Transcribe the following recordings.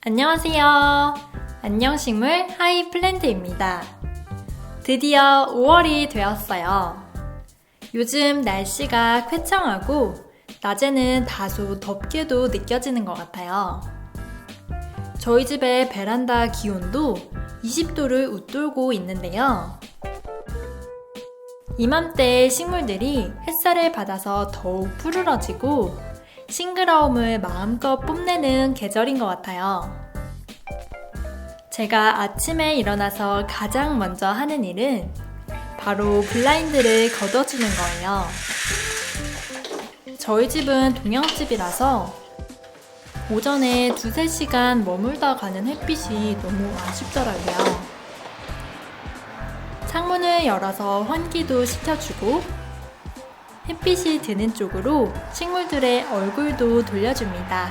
안녕하세요. 안녕식물 하이 플랜트입니다. 드디어 5월이 되었어요. 요즘 날씨가 쾌청하고 낮에는 다소 덥게도 느껴지는 것 같아요. 저희 집의 베란다 기온도 20도를 웃돌고 있는데요. 이맘때 식물들이 햇살을 받아서 더욱 푸르러지고 싱그러움을 마음껏 뽐내는 계절인 것 같아요. 제가 아침에 일어나서 가장 먼저 하는 일은 바로 블라인드를 걷어주는 거예요. 저희 집은 동양집이라서 오전에 두세 시간 머물다 가는 햇빛이 너무 아쉽더라고요. 창문을 열어서 환기도 시켜주고 햇빛이 드는 쪽으로 식물들의 얼굴도 돌려줍니다.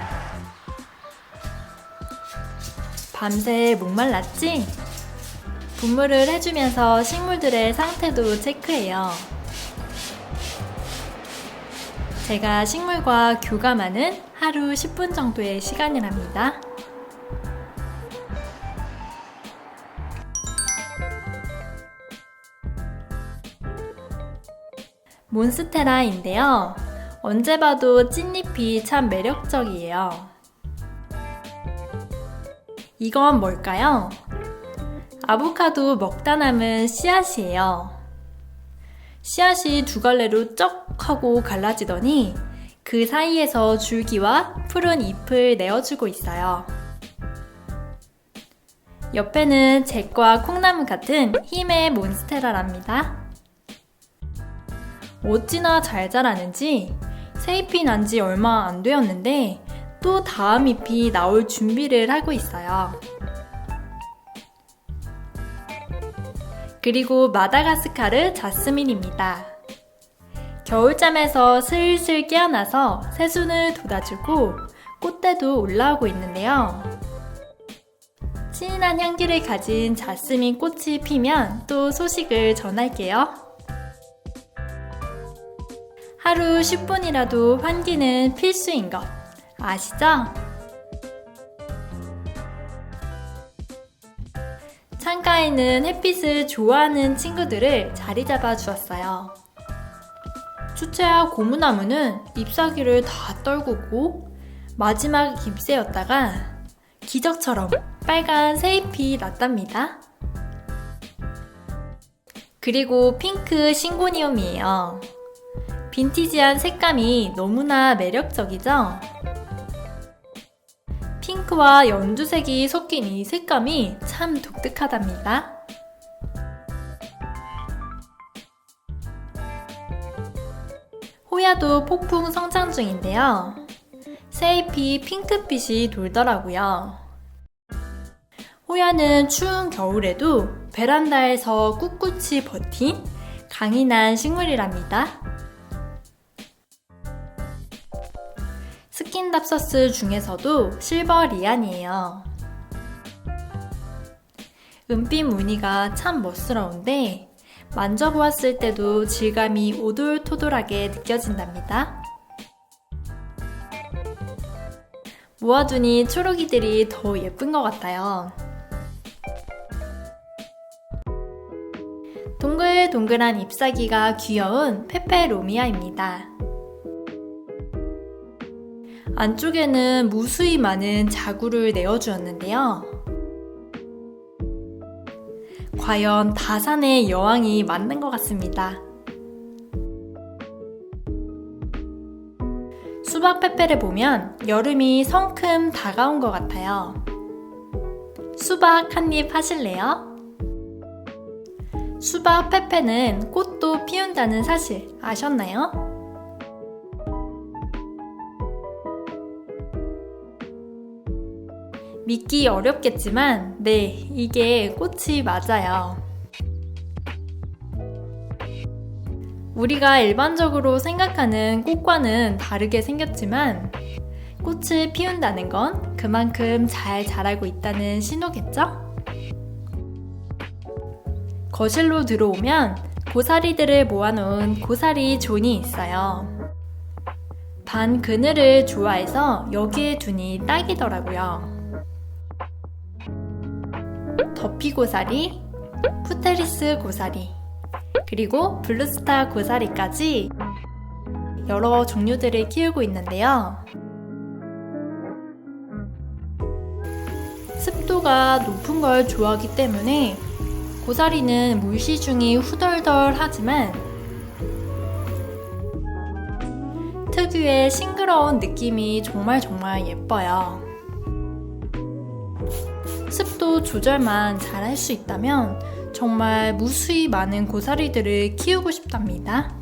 밤새 목말랐지? 분무를 해주면서 식물들의 상태도 체크해요. 제가 식물과 교감하는 하루 10분 정도의 시간이랍니다. 몬스테라인데요. 언제 봐도 찐잎이 참 매력적이에요. 이건 뭘까요? 아보카도 먹다 남은 씨앗이에요. 씨앗이 두 갈래로 쩍 하고 갈라지더니 그 사이에서 줄기와 푸른 잎을 내어주고 있어요. 옆에는 잭과 콩나물 같은 힘의 몬스테라랍니다. 어찌나 잘 자라는지 새잎이 난 지 얼마 안 되었는데 또 다음 잎이 나올 준비를 하고 있어요. 그리고 마다가스카르 자스민입니다. 겨울잠에서 슬슬 깨어나서 새순을 돋아주고 꽃대도 올라오고 있는데요. 진한 향기를 가진 자스민 꽃이 피면 또 소식을 전할게요. 하루 10분이라도 환기는 필수인 것 아시죠? 창가에는 햇빛을 좋아하는 친구들을 자리 잡아 주었어요. 추채와 고무나무는 잎사귀를 다 떨구고 마지막 잎새였다가 기적처럼 빨간 새잎이 났답니다. 그리고 핑크 싱고니움이에요. 빈티지한 색감이 너무나 매력적이죠? 핑크와 연두색이 섞인 이 색감이 참 독특하답니다. 호야도 폭풍 성장 중인데요. 새잎이 핑크빛이 돌더라고요. 호야는 추운 겨울에도 베란다에서 꿋꿋이 버틴 강인한 식물이랍니다. 스킨답서스 중에서도 실버 리안이에요. 은빛 무늬가 참 멋스러운데 만져보았을 때도 질감이 오돌토돌하게 느껴진답니다. 모아두니 초록이들이 더 예쁜 것 같아요. 동글동글한 잎사귀가 귀여운 페페로미아입니다. 안쪽에는 무수히 많은 자구를 내어주었는데요. 과연 다산의 여왕이 맞는 것 같습니다. 수박 페페를 보면 여름이 성큼 다가온 것 같아요. 수박 한 입 하실래요? 수박 페페는 꽃도 피운다는 사실 아셨나요? 믿기 어렵겠지만, 네, 이게 꽃이 맞아요. 우리가 일반적으로 생각하는 꽃과는 다르게 생겼지만, 꽃을 피운다는 건 그만큼 잘 자라고 있다는 신호겠죠? 거실로 들어오면 고사리들을 모아놓은 고사리 존이 있어요. 반 그늘을 좋아해서 여기에 두니 딱이더라고요. 더피 고사리, 푸테리스 고사리, 그리고 블루스타 고사리까지 여러 종류들을 키우고 있는데요. 습도가 높은 걸 좋아하기 때문에 고사리는 물시 중이 후덜덜하지만 특유의 싱그러운 느낌이 정말 정말 예뻐요. 습도 조절만 잘 할 수 있다면 정말 무수히 많은 고사리들을 키우고 싶답니다.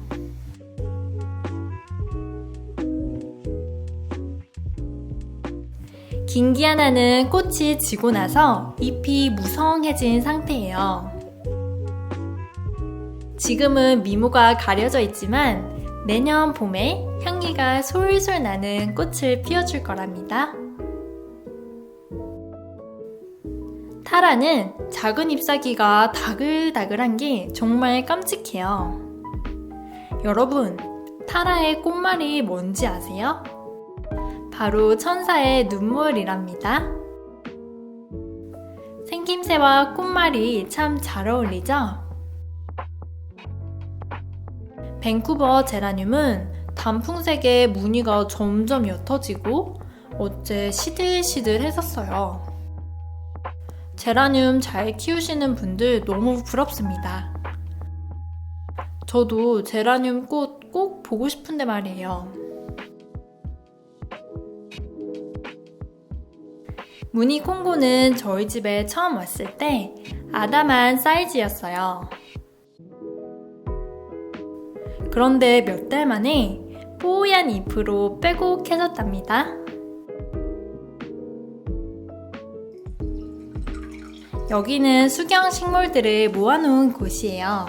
긴기 하나는 꽃이 지고 나서 잎이 무성해진 상태예요. 지금은 미모가 가려져 있지만 내년 봄에 향기가 솔솔 나는 꽃을 피워줄 거랍니다. 타라는 작은 잎사귀가 다글다글한 게 정말 깜찍해요. 여러분, 타라의 꽃말이 뭔지 아세요? 바로 천사의 눈물이랍니다. 생김새와 꽃말이 참 잘 어울리죠? 밴쿠버 제라늄은 단풍색의 무늬가 점점 옅어지고 어째 시들시들 했었어요. 제라늄 잘 키우시는 분들 너무 부럽습니다. 저도 제라늄 꽃 꼭 보고 싶은데 말이에요. 무늬 콩고는 저희 집에 처음 왔을 때 아담한 사이즈였어요. 그런데 몇 달 만에 뽀얀 잎으로 빼곡해졌답니다. 여기는 수경 식물들을 모아놓은 곳이에요.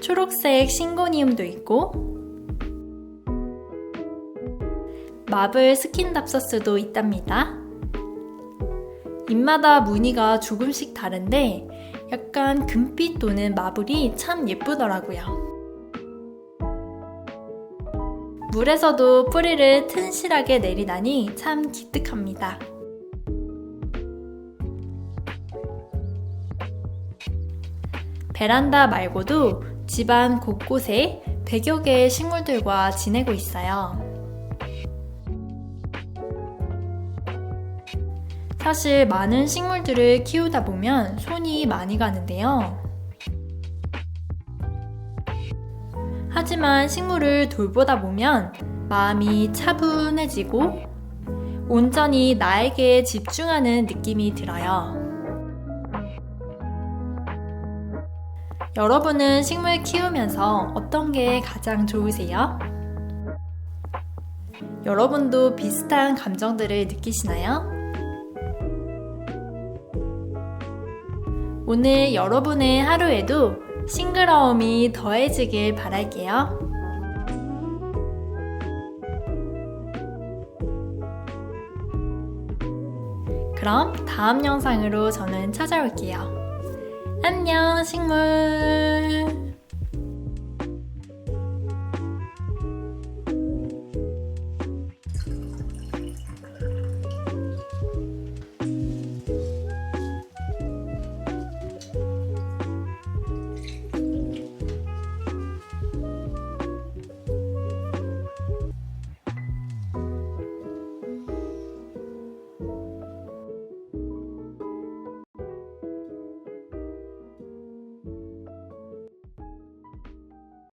초록색 싱고니움도 있고 마블 스킨답서스도 있답니다. 잎마다 무늬가 조금씩 다른데 약간 금빛 도는 마블이 참 예쁘더라고요. 물에서도 뿌리를 튼실하게 내리다니 참 기특합니다. 베란다 말고도 집안 곳곳에 100여 개의 식물들과 지내고 있어요. 사실 많은 식물들을 키우다 보면 손이 많이 가는데요. 하지만 식물을 돌보다 보면 마음이 차분해지고 온전히 나에게 집중하는 느낌이 들어요. 여러분은 식물 키우면서 어떤 게 가장 좋으세요? 여러분도 비슷한 감정들을 느끼시나요? 오늘 여러분의 하루에도 싱그러움이 더해지길 바랄게요. 그럼 다음 영상으로 저는 찾아올게요. 안녕, 식물!